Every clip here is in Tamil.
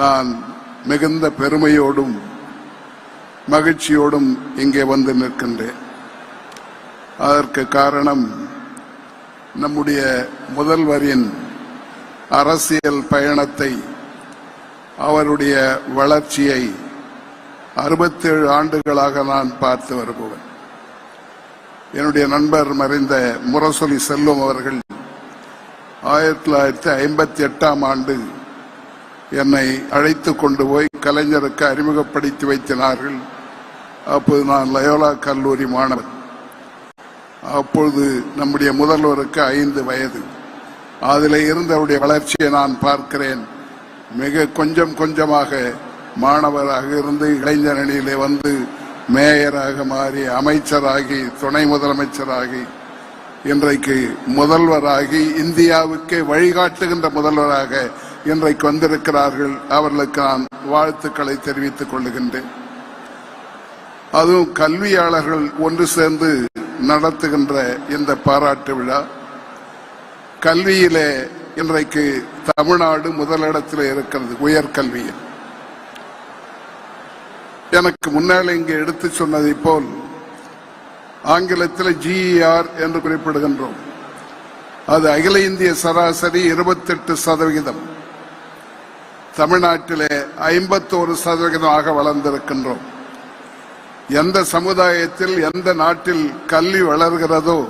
நான் மிகுந்த பெருமையோடும் மகிழ்ச்சியோடும் இங்கே வந்து நிற்கின்றேன். அதற்கு காரணம் நம்முடைய முதல்வரின் அரசியல் பயணத்தை அவருடைய வளர்ச்சியை அறுபத்தேழு ஆண்டுகளாக நான் பார்த்து வருபவன். என்னுடைய நண்பர் மறைந்த முரசொலி செல்வம் அவர்கள் ஆயிரத்தி தொள்ளாயிரத்தி ஐம்பத்தி எட்டாம் ஆண்டு என்னை அழைத்து கொண்டு போய் கலைஞருக்கு அறிமுகப்படுத்தி வைத்தினார்கள். அப்போது நான் லயோலா கல்லூரி மாணவன் அப்பொழுது நம்முடைய முதல்வருக்கு ஐந்து வயது. அதில் இருந்து அவருடைய வளர்ச்சியை நான் பார்க்கிறேன். மிக கொஞ்சம் கொஞ்சமாக மாணவராக இருந்து இளைஞர் அணியிலே வந்து மேயராக மாறி அமைச்சராகி துணை முதலமைச்சராகி இன்றைக்கு முதல்வராகி இந்தியாவுக்கே வழிகாட்டுகின்ற முதல்வராக இன்றைக்கு வந்திருக்கிறார்கள் அவர்களுக்கு நான் வாழ்த்துக்களை தெரிவித்துக் கொள்ளுகின்றேன் அதுவும் கல்வியாளர்கள் ஒன்று சேர்ந்து நடத்துகின்ற இந்த பாராட்டு விழா. கல்வியிலே இன்றைக்கு தமிழ்நாடு முதலிடத்தில் இருக்கிறது உயர்கல்வியில் எனக்கு முன்னால் இங்கே எடுத்து சொன்னதை போல் ஆங்கிலத்தில் ஜிஇஆர் என்று குறிப்பிடுகின்றோம். அது அகில இந்திய சராசரி இருபத்தெட்டு சதவிகிதம். தமிழ்நாட்டிலே ஐம்பத்தோரு சதவிகிதமாக வளர்ந்திருக்கின்றோம். எந்த சமுதாயத்தில் எந்த நாட்டில் கல்வி வளர்கிறதோ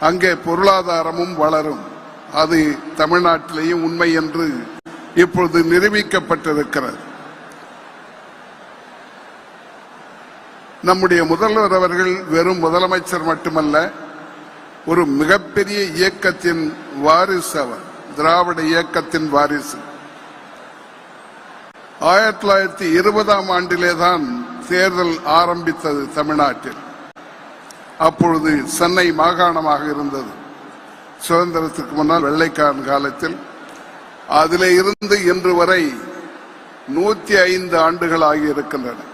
அங்கே பொருளாதாரமும் வளரும். அது தமிழ்நாட்டிலேயும் உண்மை என்று இப்பொழுது நிரூபிக்கப்பட்டிருக்கிறது. நம்முடைய முதல்வர் அவர்கள் வெறும் முதலமைச்சர் மட்டுமல்ல ஒரு மிகப்பெரிய இயக்கத்தின் வாரிசு அவர் திராவிட இயக்கத்தின் வாரிசு. ஆயிரத்தி தொள்ளாயிரத்தி இருபதாம் ஆண்டிலே தான் தேர்தல் ஆரம்பித்தது தமிழ்நாட்டில். அப்பொழுது சென்னை மாகாணமாக இருந்தது. சுதந்திரத்துக்கு முன்னால் வெள்ளைக்காரன் காலத்தில். அதிலே இருந்து இன்று வரை நூத்தி ஐந்து ஆண்டுகள் ஆகியிருக்கின்றன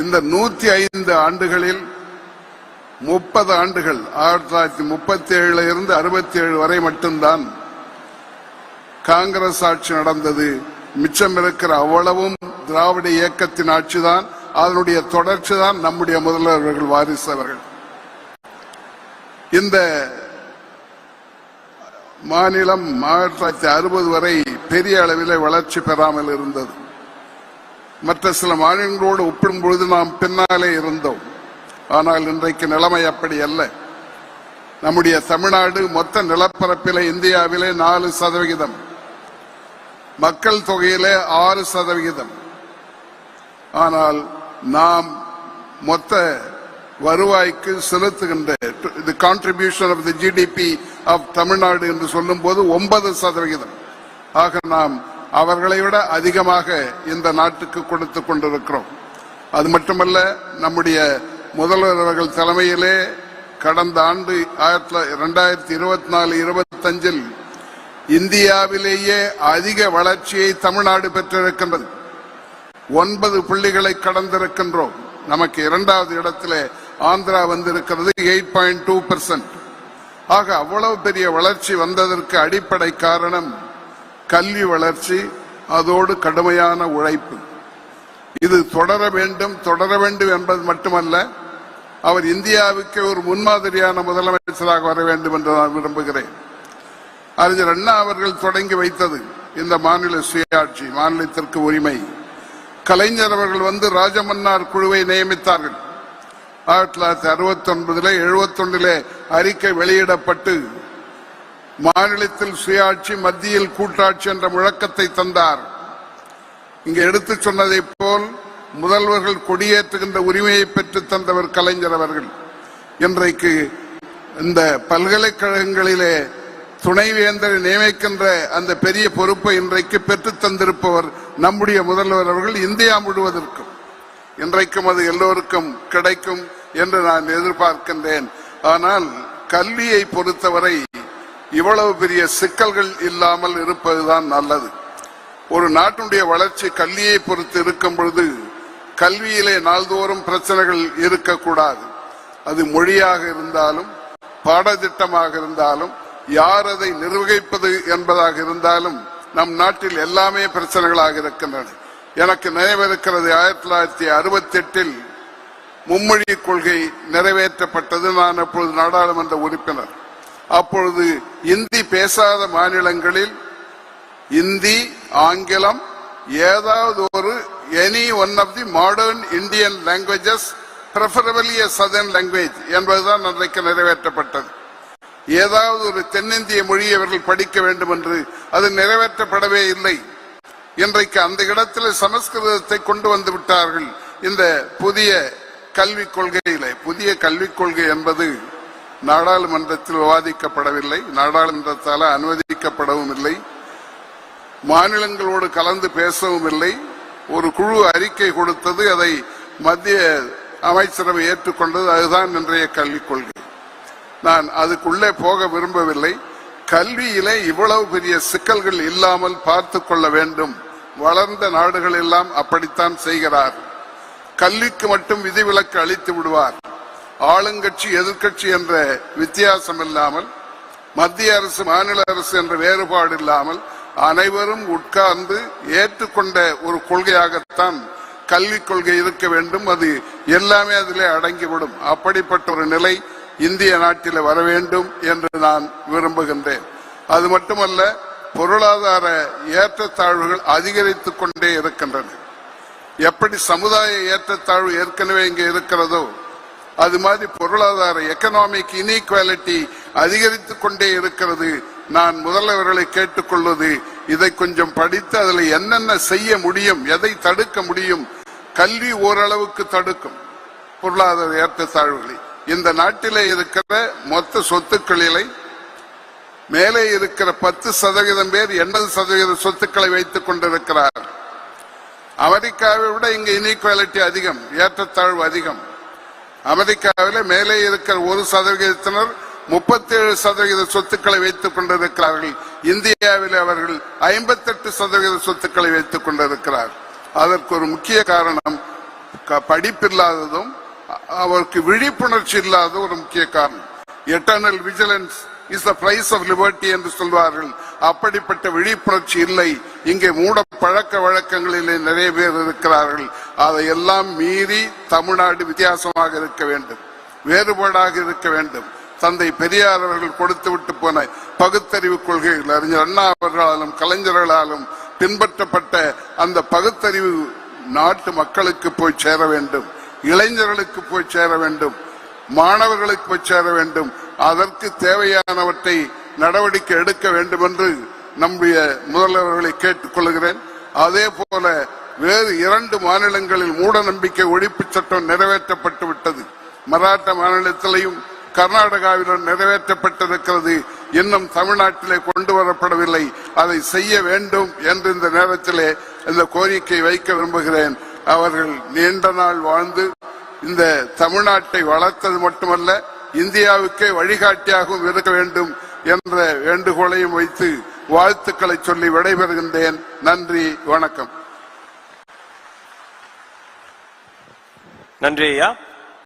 இந்த நூத்தி ஐந்து ஆண்டுகளில் முப்பது ஆண்டுகள் ஆயிரத்தி தொள்ளாயிரத்தி முப்பத்தி ஏழுல இருந்து அறுபத்தி ஏழு வரை மட்டும்தான் காங்கிரஸ் ஆட்சி நடந்தது. மிச்சம் இருக்கிற அவ்வளவும் திராவிட இயக்கத்தின் ஆட்சிதான் அதனுடைய தொடர்ச்சி தான் நம்முடைய முதல்வர்கள் வாரிசு அவர்கள். இந்த மாநிலம் ஆயிரத்தி தொள்ளாயிரத்தி அறுபது வரை பெரிய அளவில் வளர்ச்சி பெறாமல் இருந்தது. மற்ற சில மாநிலங்களோடு ஒப்பிடும் பொழுது நாம் பின்னாலே இருந்தோம். ஆனால் இன்றைக்கு நிலைமை அப்படி அல்ல. நம்முடைய தமிழ்நாடு மொத்த நிலப்பரப்பில இந்தியாவிலே நாலு சதவிகிதம். மக்கள் தொகையிலே ஆறு சதவிகிதம். ஆனால் நாம் மொத்த வருவாய்க்கு செலுத்துகின்ற இது contribution of the GDP of Tamil Nadu என்று சொல்லும் போது ஒன்பது சதவிகிதம். ஆக நாம் அவர்களை விட அதிகமாக இந்த நாட்டுக்கு கொடுத்து கொண்டிருக்கிறோம். அது மட்டுமல்ல நம்முடைய முதல்வர் அவர்கள் தலைமையிலே கடந்த ஆண்டு ஆயிரத்தி இரண்டாயிரத்தி இருபத்தி நாலு இருபத்தஞ்சில் இந்தியாவிலேயே அதிக வளர்ச்சியை தமிழ்நாடு பெற்றிருக்கின்றது. ஒன்பது புள்ளிகளை கடந்திருக்கின்றோம். நமக்கு இரண்டாவது இடத்திலே ஆந்திரா வந்திருக்கிறது எயிட் பாயிண்ட் டூ பெர்சென்ட். ஆக அவ்வளவு பெரிய வளர்ச்சி வந்ததற்கு அடிப்படை காரணம் கல்வி வளர்ச்சி அதோடு கடுமையான உழைப்பு. இது தொடர வேண்டும் தொடர வேண்டும் என்பது மட்டுமல்ல அவர் இந்தியாவுக்கு ஒரு முன்மாதிரியான முதலமைச்சராக வர வேண்டும் என்று நான் விரும்புகிறேன். அறிஞர் அண்ணா அவர்கள் தொடங்கி வைத்தது இந்த மாநில சுயாட்சி மாநிலத்திற்கு உரிமை. கலைஞர் அவர்கள் வந்து ராஜமன்னார் குழுவை நியமித்தார்கள். ஆயிரத்தி தொள்ளாயிரத்தி அறுபத்தி ஒன்பதுல எழுபத்தி ஒன்றிலே அறிக்கை வெளியிடப்பட்டு மாநிலத்தில் சுயாட்சி மத்தியில் கூட்டாட்சி என்ற முழக்கத்தை தந்தார். இங்கே எடுத்து சொன்னதை போல் முதல்வர்கள் கொடியேற்றுகின்ற உரிமையை பெற்று தந்தவர் கலைஞர் அவர்கள். இன்றைக்கு இந்த பல்கலைக்கழகங்களிலே துணைவேந்தரை நியமிக்கின்ற அந்த பெரிய பொறுப்பை இன்றைக்கு பெற்று தந்திருப்பவர் நம்முடைய முதல்வர் அவர்கள் இந்தியா முழுவதற்கும். இன்றைக்கும் அது எல்லோருக்கும் கிடைக்கும் என்று நான் எதிர்பார்க்கின்றேன். ஆனால் கல்வியை பொறுத்தவரை இவ்வளவு பெரிய சிக்கல்கள் இல்லாமல் இருப்பதுதான் நல்லது. ஒரு நாட்டினுடைய வளர்ச்சி கல்வியை பொறுத்து இருக்கும் பொழுது கல்வியிலே நாள்தோறும் பிரச்சனைகள் இருக்கக்கூடாது. அது மொழியாக இருந்தாலும் பாடத்திட்டமாக இருந்தாலும் யார் அதை நிர்வகிப்பது என்பதாக இருந்தாலும் நம் நாட்டில் எல்லாமே பிரச்சனைகளாக இருக்கின்றன. எனக்கு நினைவிருக்கிறது ஆயிரத்தி தொள்ளாயிரத்தி அறுபத்தி எட்டில் மும்மொழி கொள்கை நிறைவேற்றப்பட்டது. நான் அப்பொழுது நாடாளுமன்ற உறுப்பினர். அப்பொழுது இந்தி பேசாத மாநிலங்களில் இந்தி ஆங்கிலம் ஏதாவது ஒரு any one of the modern Indian languages preferably southern language என்பதுதான் அன்றைக்கு நிறைவேற்றப்பட்டது. ஏதாவது ஒரு தென்னிந்திய மொழியை அவர்கள் படிக்க வேண்டும் என்று அது நிறைவேற்றப்படவே இல்லை. இன்றைக்கு அந்த இடத்தில் சமஸ்கிருதத்தை கொண்டு வந்து விட்டார்கள். இந்த புதிய கல்விக் கொள்கையில புதிய கல்விக் கொள்கை என்பது நாடாளுமன்றத்தில் விவாதிக்கப்படவில்லை நாடாளுமன்றத்தால் அனுமதிக்கப்படவும் இல்லை மாநிலங்களோடு கலந்து பேசவும் இல்லை. ஒரு குழு அறிக்கை கொடுத்தது அதை மத்திய அமைச்சரவை ஏற்றுக்கொண்டது அதுதான் இன்றைய கல்விக் கொள்கை. நான் அதுக்குள்ளே போக விரும்பவில்லை. கல்வியிலே இவ்வளவு பெரிய சிக்கல்கள் இல்லாமல் பார்த்து கொள்ள வேண்டும். வளர்ந்த நாடுகள் எல்லாம் அப்படித்தான் செய்கிறார். கல்விக்கு மட்டும் விதிவிலக்கு அளித்து விடுவார். ஆளுங்கட்சி எதிர்க்கட்சி என்ற வித்தியாசம் இல்லாமல் மத்திய அரசு மாநில அரசு என்ற வேறுபாடு இல்லாமல் அனைவரும் உட்கார்ந்து ஏற்றுக்கொண்ட ஒரு கொள்கையாகத்தான் கல்விக் கொள்கை இருக்க வேண்டும். அது எல்லாமே அதிலே அடங்கிவிடும். அப்படிப்பட்ட ஒரு நிலை இந்திய நாட்டில் வர வேண்டும் என்று நான் விரும்புகின்றேன். அது மட்டுமல்ல பொருளாதார ஏற்றத்தாழ்வுகள் அதிகரித்துக் கொண்டே இருக்கின்றன. எப்படி சமுதாய ஏற்றத்தாழ்வு ஏற்கனவே இங்கே இருக்கிறதோ அது மாதிரி பொருளாதார எக்கனாமிக் இன்இக்வாலிட்டி அதிகரித்துக் கொண்டே இருக்கிறது. நான் முதல்வர்களை கேட்டுக்கொள்வது இதை கொஞ்சம் படித்து அதில் என்னென்ன செய்ய முடியும் எதை தடுக்க முடியும் கல்வி ஓரளவுக்கு தடுக்கும் பொருளாதார ஏற்றத்தாழ்வுகளை. இந்த நாட்டிலே இருக்கிற மொத்த சொத்துக்களிலே மேலே இருக்கிற பத்து சதவீதம் பேர் எண்பது சதவீத சொத்துக்களை வைத்துக் கொண்டிருக்கிறார். அமெரிக்காவை விட இங்கு இன்இக்வாலிட்டி அதிகம் ஏற்றத்தாழ்வு அதிகம். அமெரிக்காவில் மேலே இருக்கிற ஒரு சதவிகிதத்தினர் முப்பத்தேழு சதவிகித சொத்துக்களை வைத்துக் கொண்டிருக்கிறார்கள். இந்தியாவில் அவர்கள் ஐம்பத்தெட்டு சதவிகித சொத்துக்களை வைத்துக் கொண்டிருக்கிறார். அதற்கு ஒரு முக்கிய காரணம் க- படிப்பில்லாததும் அவருக்கு விழிப்புணர்ச்சி இல்லாத ஒரு முக்கிய காரணம். Eternal vigilance is the price of liberty என்று சொல்வார்கள். அப்படிப்பட்ட விழிப்புணர்ச்சி இல்லை. இங்கே மூட பழக்க வழக்கங்களிலே நிறைய பேர் இருக்கிறார்கள். அதையெல்லாம் மீறி தமிழ்நாடு வித்தியாசமாக இருக்க வேண்டும். வேறுபாடாக இருக்க வேண்டும். தந்தை பெரியார் அவர்கள் கொடுத்து விட்டு போன பகுத்தறிவு கொள்கைகள் அறிஞர் அண்ணா அவர்களாலும் கலைஞர்களாலும் பின்பற்றப்பட்ட அந்த பகுத்தறிவு நாட்டு மக்களுக்கு போய் சேர வேண்டும். இளைஞர்களுக்கு போய் சேர வேண்டும் மாணவர்களுக்கு போய் சேர வேண்டும். அதற்கு தேவையானவற்றை நடவடிக்கை எடுக்க வேண்டும் என்று நம்முடைய முதல்வர்களை கேட்டுக்கொள்கிறேன் அதே போல வேறு இரண்டு மாநிலங்களில் மூட நம்பிக்கை ஒழிப்பு சட்டம் நிறைவேற்றப்பட்டு விட்டது. மராட்டா மாநிலத்திலையும் கர்நாடகாவிலும் நிறைவேற்றப்பட்டிருக்கிறது. இன்னும் தமிழ்நாட்டிலே கொண்டு வரப்படவில்லை. அதை செய்ய வேண்டும் என்று இந்த நேரத்திலே இந்த கோரிக்கை வைக்க விரும்புகிறேன். அவர்கள் நீண்ட நாள் வாழ்ந்து இந்த தமிழ்நாட்டை வளர்த்தது மட்டுமல்ல இந்தியாவுக்கே வழிகாட்டியாகவும் இருக்க வேண்டும் என்ற வேண்டுகோளையும் வைத்து வாழ்த்துக்களை சொல்லி விடைபெறுகின்றேன். நன்றி வணக்கம். நன்றி ஐயா.